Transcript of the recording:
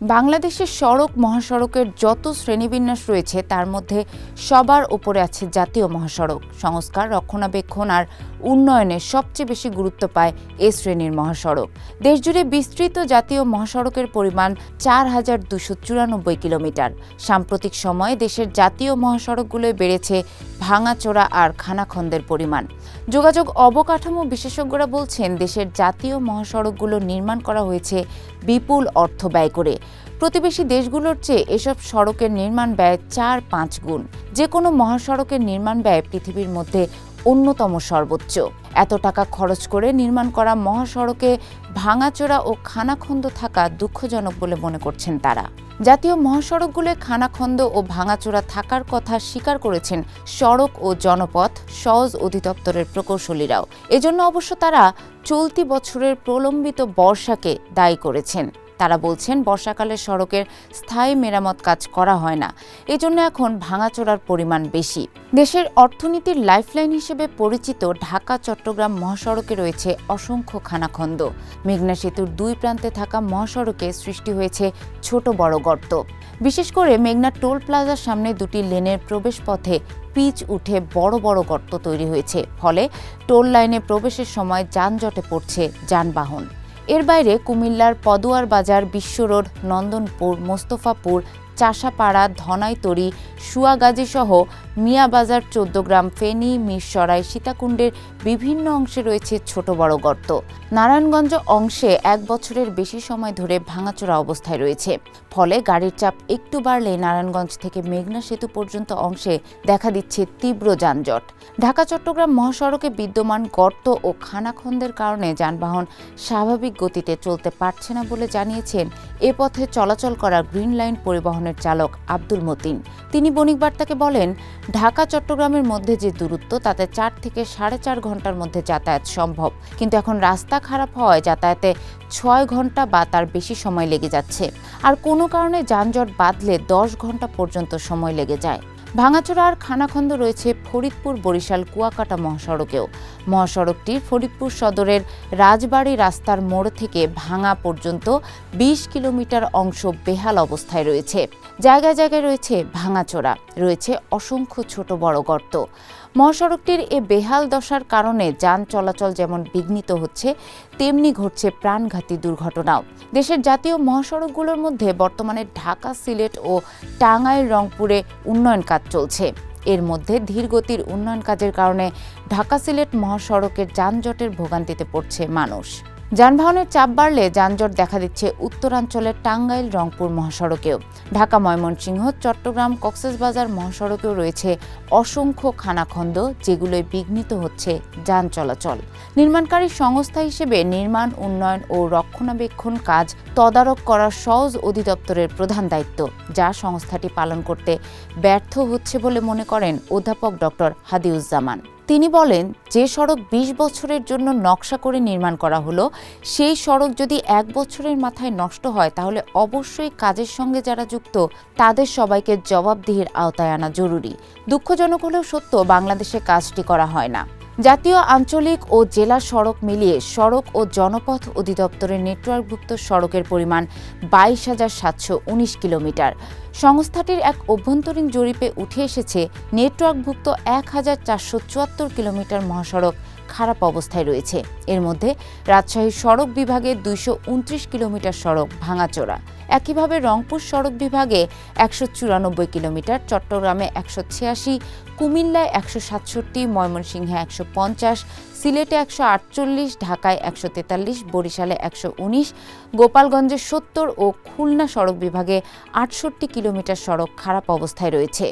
বাংলাদেশের সড়ক মহাসড়কের যত শ্রেণীবিন্যাস রয়েছে, তার মধ্যে সবার ওপরে আছে জাতীয় মহাসড়ক। সংস্কার, রক্ষণাবেক্ষণ আর উন্নয়নে সবচেয়ে বেশি গুরুত্ব পায় এ শ্রেণির মহাসড়ক। দেশজুড়ে বিস্তৃত জাতীয় মহাসড়কের পরিমাণ চার হাজার দুশো চুরানব্বই কিলোমিটার। সাম্প্রতিক সময়ে দেশের জাতীয় মহাসড়কগুলোয় বেড়েছে ভাঙাচোরা আর খানাখন্দের পরিমাণ। যোগাযোগ অবকাঠামো বিশেষজ্ঞরা বলছেন, দেশের জাতীয় মহাসড়কগুলো নির্মাণ করা হয়েছে বিপুল অর্থ ব্যয় করে। প্রতিবেশী দেশগুলোর চেয়ে এসব সড়কের নির্মাণ ব্যয় চার পাঁচ গুণ। যে কোনো মহাসড়কের নির্মাণ ব্যয় পৃথিবীর মধ্যে অন্যতম সর্বোচ্চ। এত টাকা খরচ করে নির্মাণ করা মহাসড়কে ভাঙাচোরা ও খানাখন্দ থাকা দুঃখজনক বলে মনে করছেন তারা। জাতীয় মহাসড়কগুলোয় খানাখন্দ ও ভাঙাচোরা থাকার কথা স্বীকার করেছেন সড়ক ও জনপথ সহজ অধিদপ্তরের প্রকৌশলীরাও। এজন্য অবশ্য তারা চলতি বছরের প্রলম্বিত বর্ষাকে দায়ী করেছেন। তারা বলছেন, বর্ষাকালে সড়কের স্থায়ী মেরামত কাজ করা হয় না। এজন্য এখন ভাঙাচোরার পরিমাণ বেশি। দেশের অর্থনীতির লাইফলাইন হিসেবে পরিচিত ঢাকা, চট্টগ্রাম মহাসড়কে রয়েছে অসংখ্য খানাখন্দ। মেঘনা সেতুর দুই প্রান্তে থাকা মহাসড়কে সৃষ্টি হয়েছে ছোট বড় গর্ত। বিশেষ করে মেঘনা টোল প্লাজার সামনে দুটি লেনের প্রবেশ পথে পিচ উঠে বড় বড় গর্ত তৈরি হয়েছে। ফলে টোল লাইনে প্রবেশের সময় যানজটে পড়ছে যানবাহন। এর বাইরে কুমিল্লার পদুয়ার বাজার বিশ্ব রোড নন্দনপুর মোস্তফাপুর চাষাপাড়া ধনাইতরি সুয়াগাজী সহ মিয়াবাজার চোদ্দগ্রাম ফেনী, মিরসরাই, সীতাকুণ্ডের বিভিন্ন অংশে রয়েছে ছোট বড় গর্ত। নারায়ণগঞ্জ অংশে এক বছরের বেশি সময় ধরে ভাঙাচোরা অবস্থায় রয়েছে। ফলে গাড়ির চাপ একটু বাড়লে নারায়ণগঞ্জ থেকে মেঘনা সেতু পর্যন্ত অংশে দেখা দিচ্ছে তীব্র যানজট। ঢাকা, চট্টগ্রাম মহাসড়কে বিদ্যমান গর্ত ও খানাখন্দের কারণে যানবাহন স্বাভাবিক গতিতে চলতে পারছে না বলে জানিয়েছেন, এ পথে চলাচল করা গ্রিন লাইন পরিবহনের চালক আব্দুল মতিন। তিনি বণিক বার্তাকে বলেন, ঢাকা, চট্টগ্রামের মধ্যে যে দূরত্ব, তাতে চার থেকে সাড়ে চার ঘণ্টার মধ্যে যাতায়াত সম্ভব। কিন্তু এখন রাস্তা খারাপ হওয়ায় যাতায়াতে ছয় ঘণ্টা বা তার বেশি সময় লেগে যাচ্ছে। আর কোনো কারণে যানজট বাঁধলে দশ ঘণ্টা পর্যন্ত সময় লেগে যায়। ভাঙাচোরা আর খানাখন্দ রয়েছে ফরিদপুর বরিশাল কুয়াকাটা মহাসড়কেও। মহাসড়কটির ফরিদপুর সদরের রাজবাড়ি রাস্তার মোড় থেকে ভাঙা পর্যন্ত বিশ কিলোমিটার অংশ বেহাল অবস্থায় রয়েছে। জায়গায় জায়গায় রয়েছে ভাঙাচোরা, রয়েছে অসংখ্য ছোট বড় গর্ত। মহাসড়কটির এ বেহাল দশার কারণে যান চলাচল যেমন বিঘ্নিত হচ্ছে, তেমনি ঘটছে প্রাণঘাতী দুর্ঘটনাও। দেশের জাতীয় মহাসড়কগুলোর মধ্যে বর্তমানে ঢাকা, সিলেট ও টাঙ্গাইল রংপুরে উন্নয়ন কাজ চলছে। এর মধ্যে ধীরগতির উন্নয়ন কাজের কারণে ঢাকা সিলেট মহাসড়কের যানজটের ভোগান্তিতে পড়ছে মানুষ। যানবাহনের চাপ বাড়লে যানজট দেখা দিচ্ছে উত্তরাঞ্চলের টাঙ্গাইল, রংপুর মহাসড়কেও। ঢাকা, ময়মনসিংহ, চট্টগ্রাম কক্সবাজার মহাসড়কেও রয়েছে অসংখ্য খানাখন্দ যেগুলোয় বিঘ্নিত হচ্ছে যান চলাচল। নির্মাণকারী সংস্থা হিসেবে নির্মাণ, উন্নয়ন ও রক্ষণাবেক্ষণ কাজ তদারক করার সহজ অধিদপ্তরের প্রধান দায়িত্ব, যা সংস্থাটি পালন করতে ব্যর্থ হচ্ছে বলে মনে করেন অধ্যাপক ডক্টর হাদিউজ্জামান। তিনি বলেন, যে সড়ক ২০ বছরের জন্য নকশা করে নির্মাণ করা হলো, সেই সড়ক যদি এক বছরের মাথায় নষ্ট হয়, তাহলে অবশ্যই কাজের সঙ্গে যারা যুক্ত, তাদের সবাইকে জবাবদিহির আওতায় আনা জরুরি। দুঃখজনক হলেও সত্য, বাংলাদেশে কাজটি করা হয় না। জাতীয় আঞ্চলিক ও জেলা সড়ক মিলিয়ে সড়ক ও জনপথ অধিদপ্তরের নেটওয়ার্কভুক্ত সড়কের পরিমাণ বাইশ হাজার সাতশো উনিশ কিলোমিটার। সংস্থাটির এক অভ্যন্তরীণ জরিপে উঠে এসেছে, নেটওয়ার্কভুক্ত এক হাজার চারশো চুয়াত্তর কিলোমিটার মহাসড়ক খারাপ অবস্থায় রয়েছে। এর মধ্যে রাজশাহী সড়ক বিভাগে দুইশো উনত্রিশ কিলোমিটার সড়ক ভাঙাচোরা। একইভাবে রংপুর সড়ক বিভাগে একশো চুরানব্বই কিলোমিটার, চট্টগ্রামে একশো ছিয়াশি, কুমিল্লায় একশো সাতষট্টি, ময়মনসিংহে একশো পঞ্চাশ, সিলেটে একশো আটচল্লিশ, ঢাকায় একশো তেতাল্লিশ, বরিশালে একশো উনিশ, গোপালগঞ্জে সত্তর ও খুলনা সড়ক বিভাগে আটষট্টি কিলোমিটার সড়ক খারাপ অবস্থায় রয়েছে।